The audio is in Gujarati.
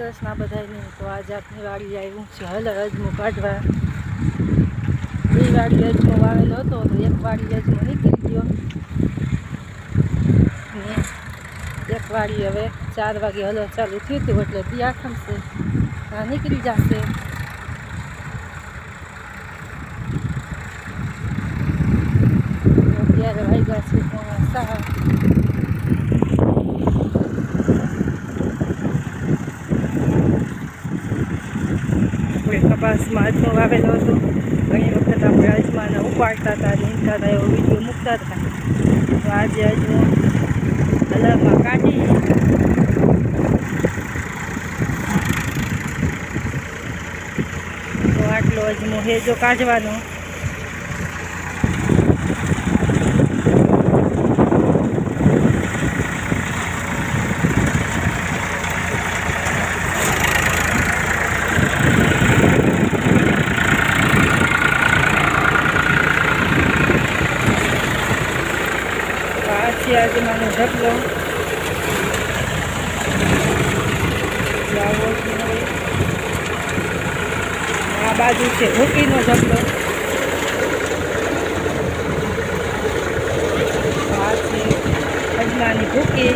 કૃષ્ણ બધાની તો આજે આપની વાડી આવ્યું છે હલર અજમો કાઢવા બે વાડી અજમો વાવેલો હતો તો એક વાડી અજમો નીકળી ગયો ને એક વાડી હવે ચાર વાગે હલર ચાલુ થયું હતું એટલે ત્યાં ખમશે આ નીકળી જશે અત્યારે વાગ્યા છે પોણા આપણે કપાસમાં આજનો વાવેલો હતો. ઘણી વખત આપણે અજમાને ઉપાડતા હતા નીંદતા હતા, એવો વીડિયો મૂકતા હતા. તો આજે અજમો અલગમાં કાઢી. આટલો અજમો હેજો કાઢવાનો. અજમાનો ઢગલો આ બાજુ છે હોકીનો ઢગલો આ છે અજમાની ભૂકી